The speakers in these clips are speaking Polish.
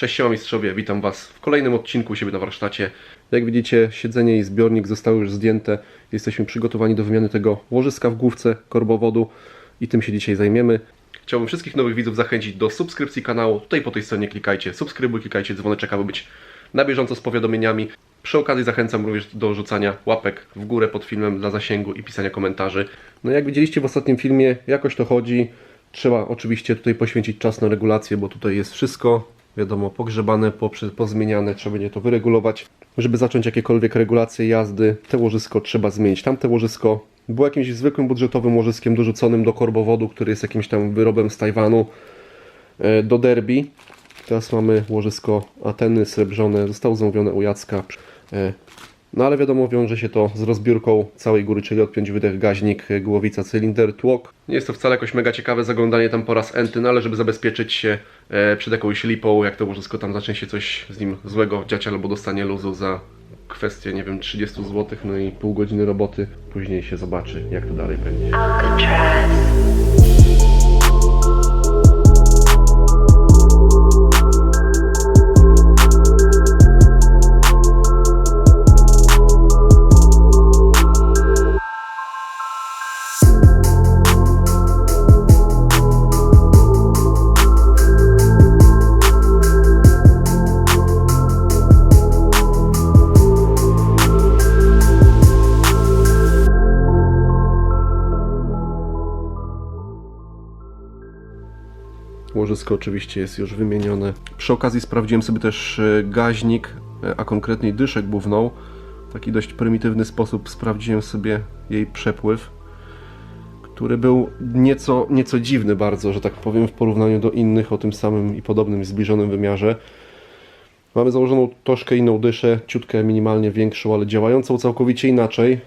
Cześć, siema mistrzowie, witam Was w kolejnym odcinku u siebie na warsztacie. Jak widzicie, siedzenie i zbiornik zostały już zdjęte. Jesteśmy przygotowani do wymiany tego łożyska w główce korbowodu i tym się dzisiaj zajmiemy. Chciałbym wszystkich nowych widzów zachęcić do subskrypcji kanału. Tutaj po tej stronie klikajcie subskrybuj, klikajcie dzwoneczek, aby być na bieżąco z powiadomieniami. Przy okazji zachęcam również do rzucania łapek w górę pod filmem dla zasięgu i pisania komentarzy. No jak widzieliście w ostatnim filmie, jakoś to chodzi. Trzeba oczywiście tutaj poświęcić czas na regulację, bo tutaj jest wszystko, wiadomo, pogrzebane, pozmieniane, trzeba będzie to wyregulować. Żeby zacząć jakiekolwiek regulacje jazdy, te łożysko trzeba zmienić. Tamte łożysko było jakimś zwykłym budżetowym łożyskiem dorzuconym do korbowodu, który jest jakimś tam wyrobem z Tajwanu e, do derby. Teraz mamy łożysko Ateny srebrzone, zostało zamówione u Jacka. No ale wiadomo, wiąże się to z rozbiórką całej góry, czyli odpiąć wydech, gaźnik, e, głowica, cylinder, tłok. Nie jest to wcale jakoś mega ciekawe zaglądanie tam po raz enty, no ale żeby zabezpieczyć się e, przed jakąś lipą, jak to łożysko tam zacznie się coś z nim złego dziać albo dostanie luzu za kwestię, nie wiem, 30 zł, no i pół godziny roboty. Później się zobaczy, jak to dalej będzie. Łożysko oczywiście jest już wymienione. Przy okazji sprawdziłem sobie też e, gaźnik, e, a konkretniej dyszę główną. W taki dość prymitywny sposób sprawdziłem sobie jej przepływ, który był nieco, nieco dziwny bardzo, że tak powiem, w porównaniu do innych o tym samym i podobnym zbliżonym wymiarze. Mamy założoną troszkę inną dyszę, ciutkę minimalnie większą, ale działającą całkowicie inaczej.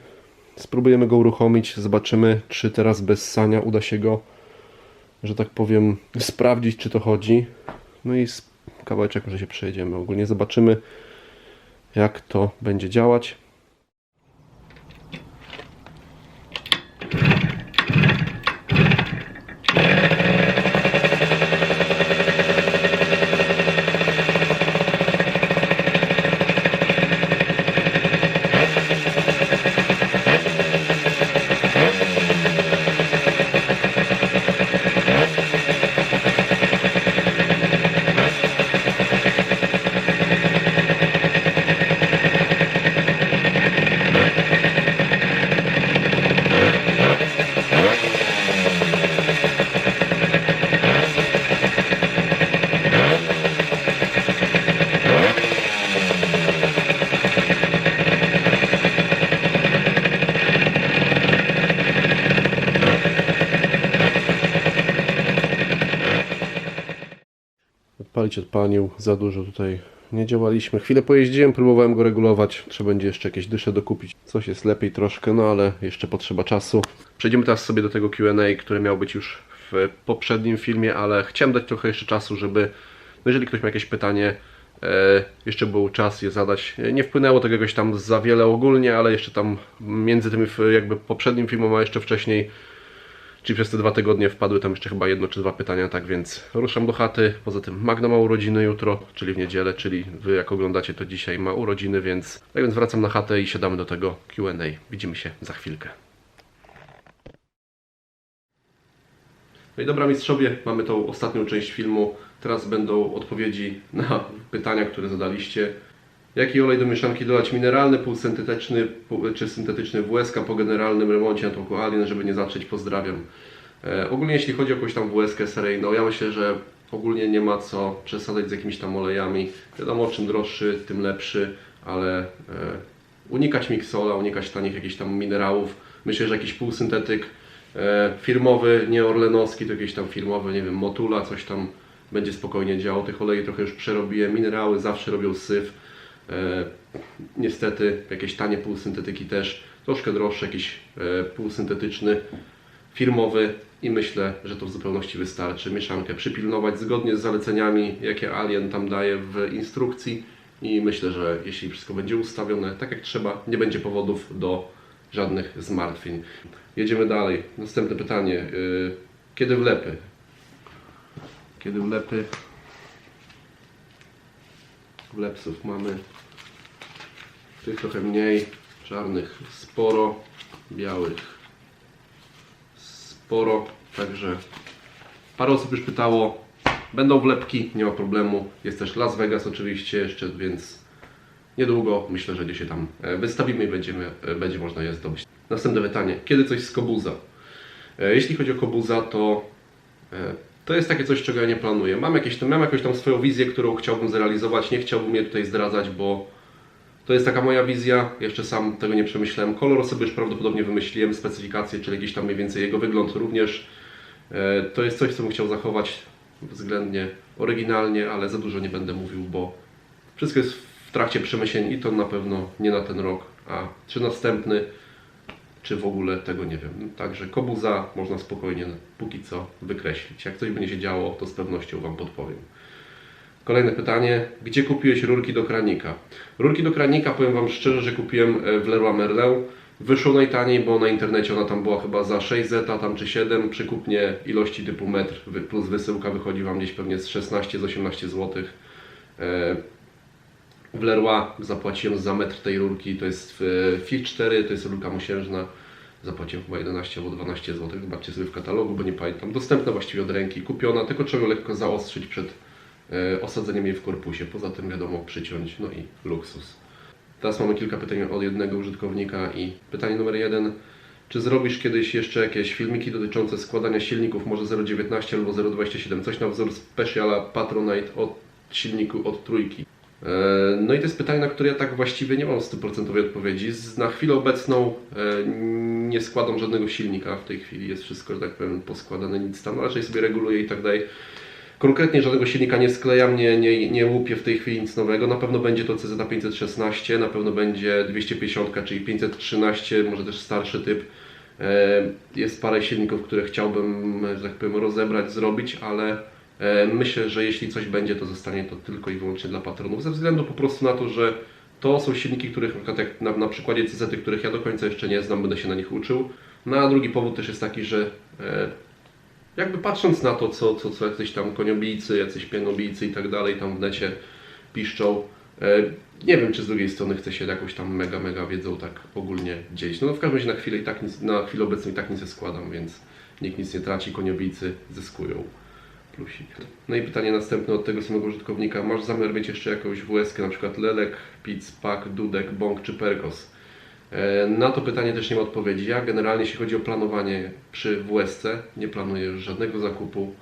Spróbujemy go uruchomić, zobaczymy, czy teraz bez sania uda się go że tak powiem, sprawdzić, czy to chodzi. No i kawałeczek może się przejedziemy. Ogólnie zobaczymy, jak to będzie działać. Odpalić odpalił, za dużo tutaj nie działaliśmy. Chwilę pojeździłem, próbowałem go regulować. Trzeba będzie jeszcze jakieś dysze dokupić. Coś jest lepiej troszkę, no ale jeszcze potrzeba czasu. Przejdziemy teraz sobie do tego Q&A, które miało być już w poprzednim filmie, ale chciałem dać trochę jeszcze czasu, żeby, no jeżeli ktoś ma jakieś pytanie, e, jeszcze był czas je zadać. Nie wpłynęło tego jakoś tam za wiele ogólnie, ale jeszcze tam między tym jakby poprzednim filmem, a jeszcze wcześniej Czyli przez te dwa tygodnie wpadły tam jeszcze chyba jedno czy dwa pytania, tak więc ruszam do chaty. Poza tym Magna ma urodziny jutro, czyli w niedzielę, czyli wy jak oglądacie to dzisiaj ma urodziny, więc tak więc wracam na chatę i siadamy do tego Q&A. Widzimy się za chwilkę. No i dobra mistrzowie, mamy tą ostatnią część filmu. Teraz będą odpowiedzi na pytania, które zadaliście. Jaki olej do mieszanki dodać? Mineralny, półsyntetyczny pół, czy syntetyczny WSK po generalnym remoncie na tą Alien, żeby nie zatrzeć, pozdrawiam. E, ogólnie jeśli chodzi o jakąś tam WSK seryjną, ja myślę, że ogólnie nie ma co przesadzać z jakimiś tam olejami. Wiadomo, czym droższy, tym lepszy, ale e, unikać miksola, unikać tanich jakichś tam minerałów. Myślę, że jakiś półsyntetyk e, firmowy, nie orlenowski, to jakiś tam firmowy, nie wiem, Motula, coś tam będzie spokojnie działał. Tych olei trochę już przerobiłem. Minerały zawsze robią syf. E, niestety jakieś tanie półsyntetyki też, troszkę droższy jakiś e, półsyntetyczny, firmowy i myślę, że to w zupełności wystarczy. Mieszankę przypilnować zgodnie z zaleceniami, jakie Alien tam daje w instrukcji i myślę, że jeśli wszystko będzie ustawione tak jak trzeba, nie będzie powodów do żadnych zmartwień. Jedziemy dalej. Następne pytanie. Y, Kiedy wlepy? Kiedy wlepy? Wlepsów mamy tych trochę mniej, czarnych sporo, białych sporo, także parę osób już pytało, będą wlepki, nie ma problemu, jest też Las Vegas oczywiście jeszcze, więc niedługo myślę, że gdzieś się tam e, wystawimy i będziemy, e, będzie można je zdobyć. Następne pytanie, kiedy coś z Kobuza? E, Jeśli chodzi o Kobuza, to to jest takie coś, czego ja nie planuję. Mam, jakieś, mam jakąś tam swoją wizję, którą chciałbym zrealizować, nie chciałbym jej tutaj zdradzać, bo to jest taka moja wizja, jeszcze sam tego nie przemyślałem. Kolor sobie już prawdopodobnie wymyśliłem, specyfikację, czyli jakiś tam mniej więcej jego wygląd również. E, To jest coś, co bym chciał zachować względnie oryginalnie, ale za dużo nie będę mówił, bo wszystko jest w trakcie przemyśleń i to na pewno nie na ten rok, a czy następny, czy w ogóle tego nie wiem. Także Kobuza można spokojnie póki co wykreślić. Jak coś będzie się działo, to z pewnością Wam podpowiem. Kolejne pytanie. Gdzie kupiłeś rurki do kranika? Rurki do kranika, powiem Wam szczerze, że kupiłem e, w Leroy Merlin. Wyszło najtaniej, bo na internecie ona tam była chyba za 6 zeta, tam czy 7. Przy kupnie ilości typu metr plus wysyłka wychodzi Wam gdzieś pewnie z 16 z 18 zł. W Leroy zapłaciłem za metr tej rurki, to jest e, FIT 4, to jest rurka mosiężna. Zapłaciłem chyba 11 albo 12 zł, zobaczcie sobie w katalogu, bo nie pamiętam. Dostępna właściwie od ręki, kupiona, tylko trzeba ją lekko zaostrzyć przed e, osadzeniem jej w korpusie. Poza tym wiadomo przyciąć, no i luksus. Teraz mamy kilka pytań od jednego użytkownika i pytanie numer jeden. Czy zrobisz kiedyś jeszcze jakieś filmiki dotyczące składania silników, może 0.19 albo 0.27, coś na wzór Speciala Patronite od silniku od trójki? E, No i to jest pytanie, na które ja tak właściwie nie mam stuprocentowej odpowiedzi. Z- Na chwilę obecną e, nie składam żadnego silnika w tej chwili, jest wszystko, że tak powiem, poskładane, nic tam, raczej sobie reguluję i tak dalej. Konkretnie żadnego silnika nie sklejam, nie, nie, nie łupię w tej chwili nic nowego. Na pewno będzie to CZ 516, na pewno będzie 250, czyli 513, może też starszy typ. E, Jest parę silników, które chciałbym, że tak powiem, rozebrać, zrobić, ale e, myślę, że jeśli coś będzie, to zostanie to tylko i wyłącznie dla patronów, ze względu po prostu na to, że to są silniki, których na na przykładzie CZ, których ja do końca jeszcze nie znam, będę się na nich uczył. No a drugi powód też jest taki, że e, jakby patrząc na to, co, co, co jacyś tam koniobijcy, jacyś pianobijcy i tak dalej tam w necie piszczą, e, nie wiem, czy z drugiej strony chce się jakąś tam mega, mega wiedzą tak ogólnie dzielić. No, no w każdym razie na chwilę, i tak nic, na chwilę obecną i tak nic składam, więc nikt nic nie traci, koniobijcy zyskują. Plusik. No i pytanie następne od tego samego użytkownika. Masz zamiar mieć jeszcze jakąś WS, na przykład Lelek, Piz, Pak, Dudek, Bąk czy Perkos? E, Na to pytanie też nie ma odpowiedzi. Ja generalnie, jeśli chodzi o planowanie przy WSC, nie planuję żadnego zakupu,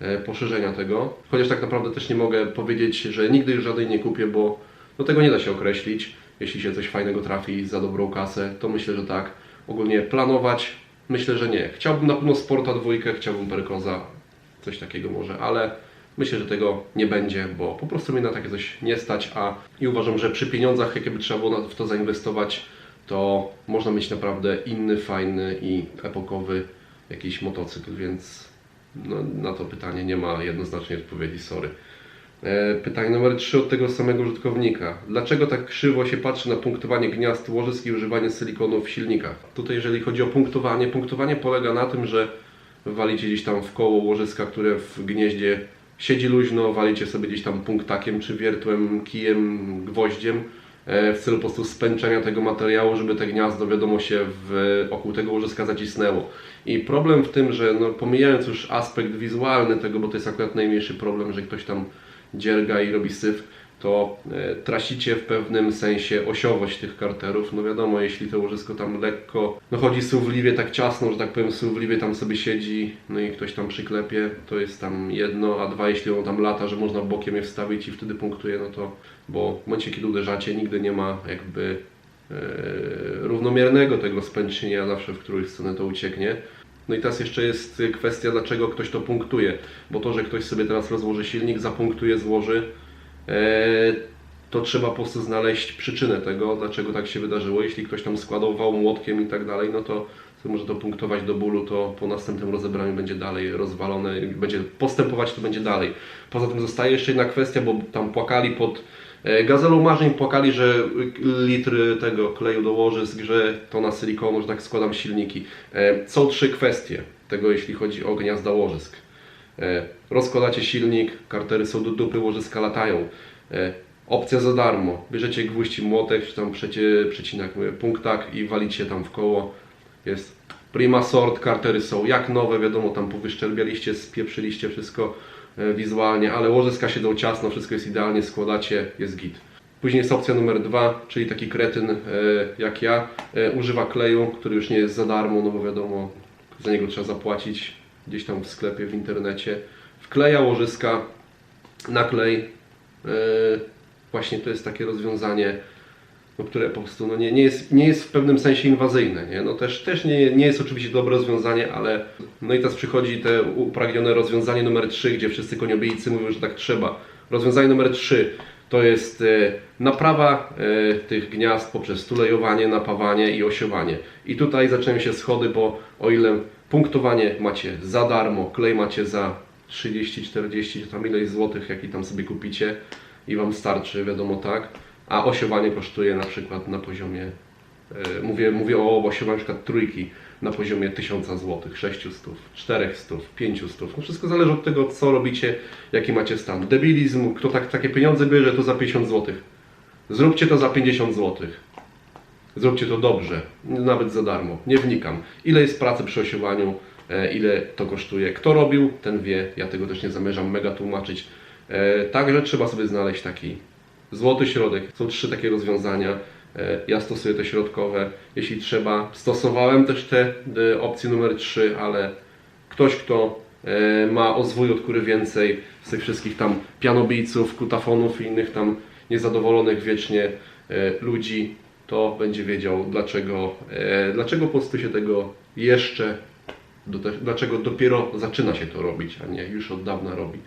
e, poszerzenia tego. Chociaż tak naprawdę też nie mogę powiedzieć, że nigdy już żadnej nie kupię, bo no tego nie da się określić. Jeśli się coś fajnego trafi za dobrą kasę, to myślę, że tak. Ogólnie planować, myślę, że nie. Chciałbym na pewno Sporta dwójkę, chciałbym Perkoza, coś takiego może, ale myślę, że tego nie będzie, bo po prostu mnie na takie coś nie stać, a i uważam, że przy pieniądzach, jakie by trzeba było w to zainwestować, to można mieć naprawdę inny, fajny i epokowy jakiś motocykl, więc no, na to pytanie nie ma jednoznacznej odpowiedzi, sorry. E, Pytanie numer 3 od tego samego użytkownika. Dlaczego tak krzywo się patrzy na punktowanie gniazd łożysk i używanie silikonu w silnikach? Tutaj jeżeli chodzi o punktowanie, punktowanie polega na tym, że walicie gdzieś tam w koło łożyska, które w gnieździe siedzi luźno, walicie sobie gdzieś tam punktakiem, czy wiertłem, kijem, gwoździem w celu po prostu spęczenia tego materiału, żeby te gniazdo, wiadomo, się w, wokół tego łożyska zacisnęło. I problem w tym, że no, pomijając już aspekt wizualny tego, bo to jest akurat najmniejszy problem, że ktoś tam dzierga i robi syf, to e, tracicie w pewnym sensie osiowość tych karterów. No wiadomo, jeśli to łożysko tam lekko, no chodzi suwliwie tak ciasno, że tak powiem, suwliwie tam sobie siedzi, no i ktoś tam przyklepie, to jest tam jedno, a dwa, jeśli on tam lata, że można bokiem je wstawić i wtedy punktuje, no to, bo w momencie, kiedy uderzacie, nigdy nie ma jakby e, równomiernego tego spęczenia, zawsze w którąś stronę to ucieknie. No i teraz jeszcze jest kwestia, dlaczego ktoś to punktuje, bo to, że ktoś sobie teraz rozłoży silnik, zapunktuje, złoży, to trzeba po prostu znaleźć przyczynę tego, dlaczego tak się wydarzyło. Jeśli ktoś tam składał wał młotkiem i tak dalej, no to to może to punktować do bólu, to po następnym rozebraniu będzie dalej rozwalone, będzie postępować, to będzie dalej. Poza tym zostaje jeszcze jedna kwestia, bo tam płakali pod e, gazelą marzeń, płakali, że litry tego kleju do łożysk, że tona silikonu, że tak składam silniki. E, Są trzy kwestie tego, jeśli chodzi o gniazda łożysk. E, Rozkładacie silnik, kartery są do dupy, łożyska latają. E, Opcja za darmo. Bierzecie gwóźdź młotek, czy tam przecie, przecinak, punktak i walicie tam w koło. Jest prima sort, kartery są jak nowe, wiadomo, tam powyszczerbialiście, spieprzyliście wszystko e, wizualnie, ale łożyska siedzą ciasno, wszystko jest idealnie, składacie, jest git. Później jest opcja numer dwa, czyli taki kretyn jak ja, używa kleju, który już nie jest za darmo, no bo wiadomo, za niego trzeba zapłacić gdzieś tam w sklepie, w internecie. Wkleja łożyska na klej. E, Właśnie to jest takie rozwiązanie, no, które po prostu no, nie, nie, jest, nie jest w pewnym sensie inwazyjne. Nie? No, też też nie, nie jest oczywiście dobre rozwiązanie, ale no i teraz przychodzi te upragnione rozwiązanie numer 3, gdzie wszyscy koniobijcy mówią, że tak trzeba. Rozwiązanie numer 3 to jest e, naprawa e, tych gniazd poprzez tulejowanie, napawanie i osiowanie. I tutaj zaczynają się schody, bo o ile punktowanie macie za darmo, klej macie za 30, 40, czy tam ileś złotych, jaki tam sobie kupicie i Wam starczy, wiadomo tak, a osiowanie kosztuje na przykład na poziomie, e, mówię, mówię o osiowaniu na trójki, na poziomie 1000 zł, 600, 400, 500. No wszystko zależy od tego, co robicie, jaki macie stan. Debilizm, kto tak, takie pieniądze bierze, to za 50 zł. Zróbcie to za 50 zł. Zróbcie to dobrze, nawet za darmo. Nie wnikam. Ile jest pracy przy osiowaniu, e, ile to kosztuje. Kto robił, ten wie. Ja tego też nie zamierzam mega tłumaczyć. E, Także trzeba sobie znaleźć taki złoty środek. Są trzy takie rozwiązania. E, Ja stosuję te środkowe. Jeśli trzeba, stosowałem też te opcje numer 3, ale ktoś, kto ma o zwój od kury więcej z tych wszystkich tam pianobijców, kutafonów i innych tam niezadowolonych wiecznie ludzi, to będzie wiedział dlaczego, e, dlaczego po prostu się tego jeszcze, dlaczego dopiero zaczyna się to robić, a nie już od dawna robi.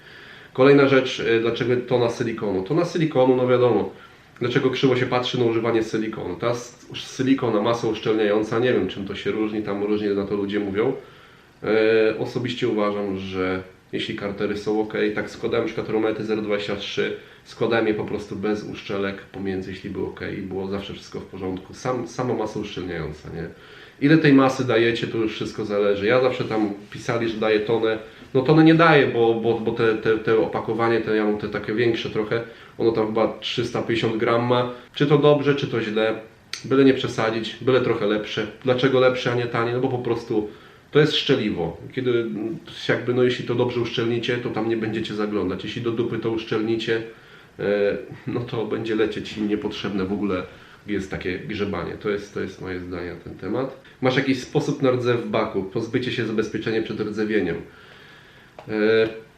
Kolejna rzecz, e, dlaczego tona silikonu? Tona silikonu, no wiadomo, dlaczego krzywo się patrzy na używanie silikonu. Ta silikona, masa uszczelniająca, nie wiem czym to się różni, tam różnie na to ludzie mówią. E, Osobiście uważam, że jeśli kartery są ok, tak składałem na przykład Romety 023, składałem je po prostu bez uszczelek pomiędzy, jeśli było ok i było zawsze wszystko w porządku. Sam, sama masa uszczelniająca, nie? Ile tej masy dajecie, to już wszystko zależy. Ja zawsze tam pisali, że daję tonę. No tonę nie daję, bo, bo, bo te, te, te opakowanie, te, ja mam te takie większe trochę, ono tam chyba 350 gram ma. Czy to dobrze, czy to źle, byle nie przesadzić, byle trochę lepsze. Dlaczego lepsze, a nie tanie? No bo po prostu to jest szczeliwo. Kiedy jakby, no jeśli to dobrze uszczelnicie, to tam nie będziecie zaglądać. Jeśli do dupy to uszczelnicie, e, no to będzie lecieć i niepotrzebne w ogóle jest takie grzebanie. To jest, to jest moje zdanie na ten temat. Masz jakiś sposób na rdzew baku, pozbycie się zabezpieczenia przed rdzewieniem.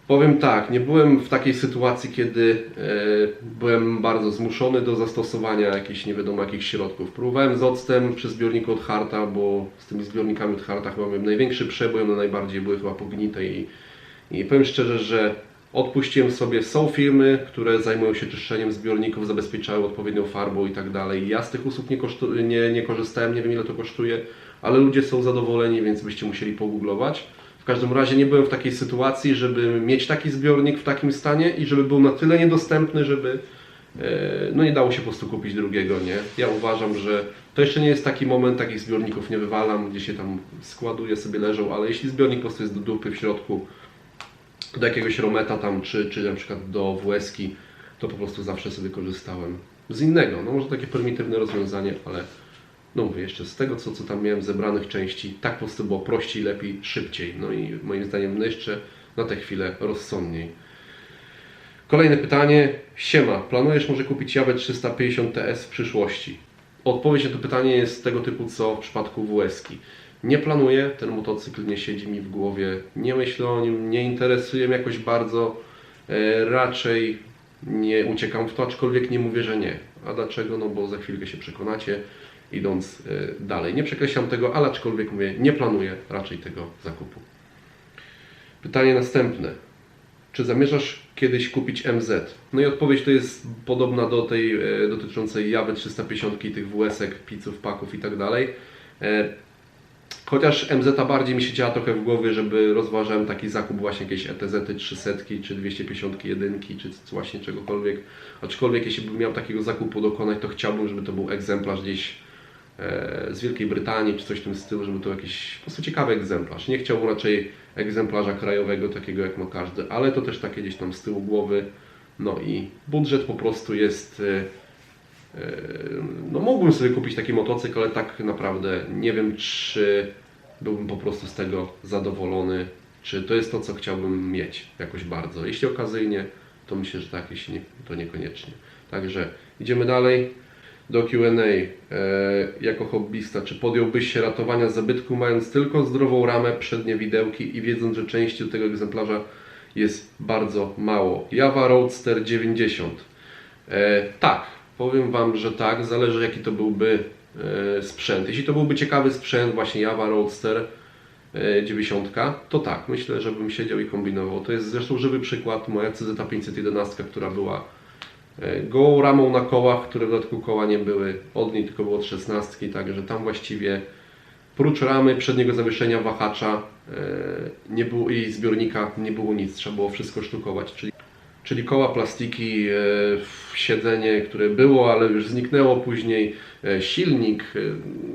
Powiem tak, nie byłem w takiej sytuacji, kiedy e, byłem bardzo zmuszony do zastosowania jakichś nie wiadomo jakich środków. Próbowałem z octem przy zbiorniku od Harta, bo z tymi zbiornikami od Harta chyba miałem największy przebój, one najbardziej były chyba pognite i, i powiem szczerze, że odpuściłem sobie. Są firmy, które zajmują się czyszczeniem zbiorników, zabezpieczają odpowiednią farbą i tak dalej. Ja z tych usług nie, kosztu, nie, nie korzystałem, nie wiem ile to kosztuje, ale ludzie są zadowoleni, więc byście musieli pogooglować. W każdym razie nie byłem w takiej sytuacji, żeby mieć taki zbiornik w takim stanie i żeby był na tyle niedostępny, żeby e, no nie dało się po prostu kupić drugiego, nie? Ja uważam, że to jeszcze nie jest taki moment, takich zbiorników nie wywalam, gdzie się tam składuje, sobie leżą, ale jeśli zbiornik po prostu jest do dupy w środku, do jakiegoś rometa tam, czy, czy na przykład do WS-ki, to po prostu zawsze sobie korzystałem z innego. No może takie prymitywne rozwiązanie, ale no mówię jeszcze z tego, co, co tam miałem zebranych części, tak po prostu było prościej, lepiej, szybciej. No i moim zdaniem no jeszcze na tę chwilę rozsądniej. Kolejne pytanie. Siema, planujesz może kupić Jawę 350 TS w przyszłości? Odpowiedź na to pytanie jest tego typu, co w przypadku WS-ki. Nie planuję, ten motocykl nie siedzi mi w głowie, nie myślę o nim, nie interesuje mnie jakoś bardzo, e, raczej nie uciekam w to, aczkolwiek nie mówię, że nie. A dlaczego? No bo za chwilkę się przekonacie, idąc e, dalej. Nie przekreślam tego, ale aczkolwiek mówię, nie planuję raczej tego zakupu. Pytanie następne. Czy zamierzasz kiedyś kupić MZ? No i odpowiedź to jest podobna do tej e, dotyczącej Jawy 350 i tych WS-ek, paków i tak dalej. E, Chociaż MZ bardziej mi się działa trochę w głowie, żeby rozważałem taki zakup właśnie jakieś ETZ 300 czy 250 jedynki, czy właśnie czegokolwiek. Aczkolwiek jeśli bym miał takiego zakupu dokonać, to chciałbym, żeby to był egzemplarz gdzieś z Wielkiej Brytanii, czy coś w tym stylu, żeby to jakiś po prostu ciekawy egzemplarz. Nie chciałbym raczej egzemplarza krajowego, takiego jak ma każdy, ale to też takie gdzieś tam z tyłu głowy. No i budżet po prostu jest. e, e, No, mógłbym sobie kupić taki motocykl, ale tak naprawdę nie wiem, czy byłbym po prostu z tego zadowolony, czy to jest to, co chciałbym mieć jakoś bardzo. Jeśli okazyjnie, to myślę, że tak, jeśli nie, to niekoniecznie. Także idziemy dalej do QA. E, jako hobbysta, czy podjąłbyś się ratowania zabytku, mając tylko zdrową ramę, przednie widełki i wiedząc, że części tego egzemplarza jest bardzo mało? Java Roadster 90. E, tak, powiem Wam, że tak, zależy jaki to byłby e, sprzęt. Jeśli to byłby ciekawy sprzęt, właśnie Java Roadster e, 90, to tak, myślę, że bym siedział i kombinował. To jest zresztą żywy przykład, moja CZ 511, która była gołą ramą na kołach, które w dodatku koła nie były. Od niej, tylko było od 16, także tam właściwie prócz ramy, przedniego zawieszenia, wahacza e, nie było, i zbiornika nie było nic, trzeba było wszystko sztukować, czyli Czyli koła, plastiki, e, siedzenie, które było, ale już zniknęło później, e, silnik, e,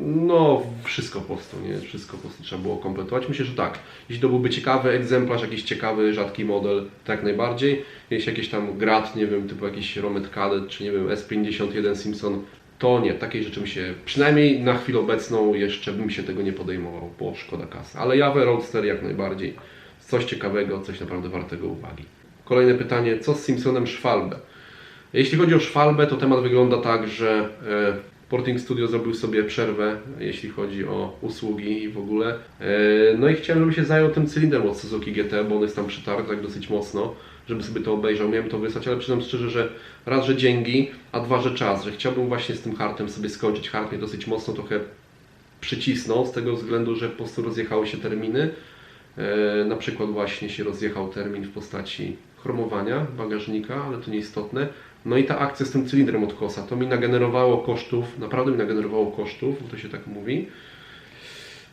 no wszystko po prostu, nie? Wszystko po prostu trzeba było kompletować. Myślę, że tak. Jeśli to byłby ciekawy egzemplarz, jakiś ciekawy, rzadki model, tak najbardziej. Jeśli jakiś tam grad, nie wiem, typu jakiś Romet Cadet, czy nie wiem, S51 Simpson, to nie, takiej rzeczy mi się, przynajmniej na chwilę obecną jeszcze bym się tego nie podejmował, bo szkoda kasy. Ale Java Roadster jak najbardziej. Coś ciekawego, coś naprawdę wartego uwagi. Kolejne pytanie, co z Simpsonem Schwalbe? Jeśli chodzi o Schwalbę, to temat wygląda tak, że e, Porting Studio zrobił sobie przerwę, jeśli chodzi o usługi i w ogóle. E, No i chciałem, żeby się zajął tym cylindrem od Suzuki GT, bo on jest tam przytarty tak dosyć mocno, żeby sobie to obejrzał. Miałem to wysłać, ale przyznam szczerze, że raz, że dzięki, a dwa, że czas, że chciałbym właśnie z tym hartem sobie skończyć. Hart mnie dosyć mocno trochę przycisnął z tego względu, że po prostu rozjechały się terminy. E, Na przykład właśnie się rozjechał termin w postaci chromowania bagażnika, ale to nieistotne. No i ta akcja z tym cylindrem od kosa, to mi nagenerowało kosztów, naprawdę mi nagenerowało kosztów, bo to się tak mówi.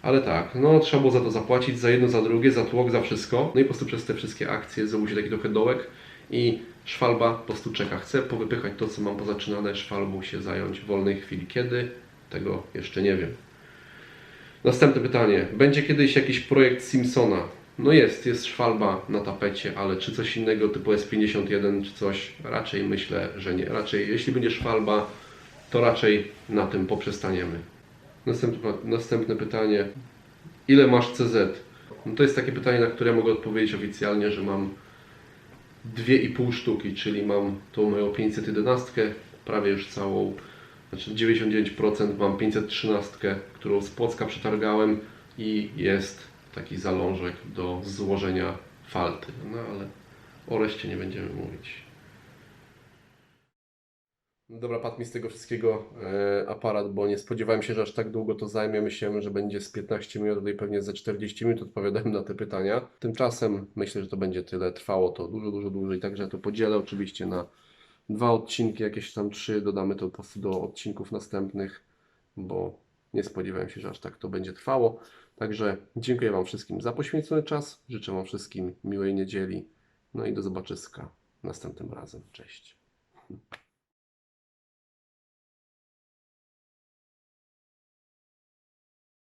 Ale tak, no trzeba było za to zapłacić, za jedno, za drugie, za tłok, za wszystko. No i po prostu przez te wszystkie akcje zrobił się taki trochę dołek i szwalba po prostu czeka. Chcę powypychać to, co mam pozaczynane, szwalbą się zająć w wolnej chwili. Kiedy? Tego jeszcze nie wiem. Następne pytanie. Będzie kiedyś jakiś projekt Simpsona? No jest, jest szwalba na tapecie, ale czy coś innego typu S51 czy coś? Raczej myślę, że nie. Raczej jeśli będzie szwalba, to raczej na tym poprzestaniemy. Następne, następne pytanie. Ile masz CZ? No to jest takie pytanie, na które mogę odpowiedzieć oficjalnie, że mam 2,5 sztuki, czyli mam tą moją 511, prawie już całą, znaczy 99% mam 513, którą z Płocka przetargałem i jest taki zalążek do złożenia falty. No ale o reszcie nie będziemy mówić. Dobra, padł mi z tego wszystkiego e, aparat, bo nie spodziewałem się, że aż tak długo to zajmie. Myślałem, że będzie z 15 minut, tutaj pewnie ze 40 minut odpowiadałem na te pytania. Tymczasem myślę, że to będzie tyle. Trwało to dużo, dużo dłużej, także to podzielę oczywiście na dwa odcinki, jakieś tam trzy, dodamy to po prostu do odcinków następnych, bo nie spodziewałem się, że aż tak to będzie trwało. Także dziękuję Wam wszystkim za poświęcony czas. Życzę Wam wszystkim miłej niedzieli. No i do zobaczyska następnym razem. Cześć.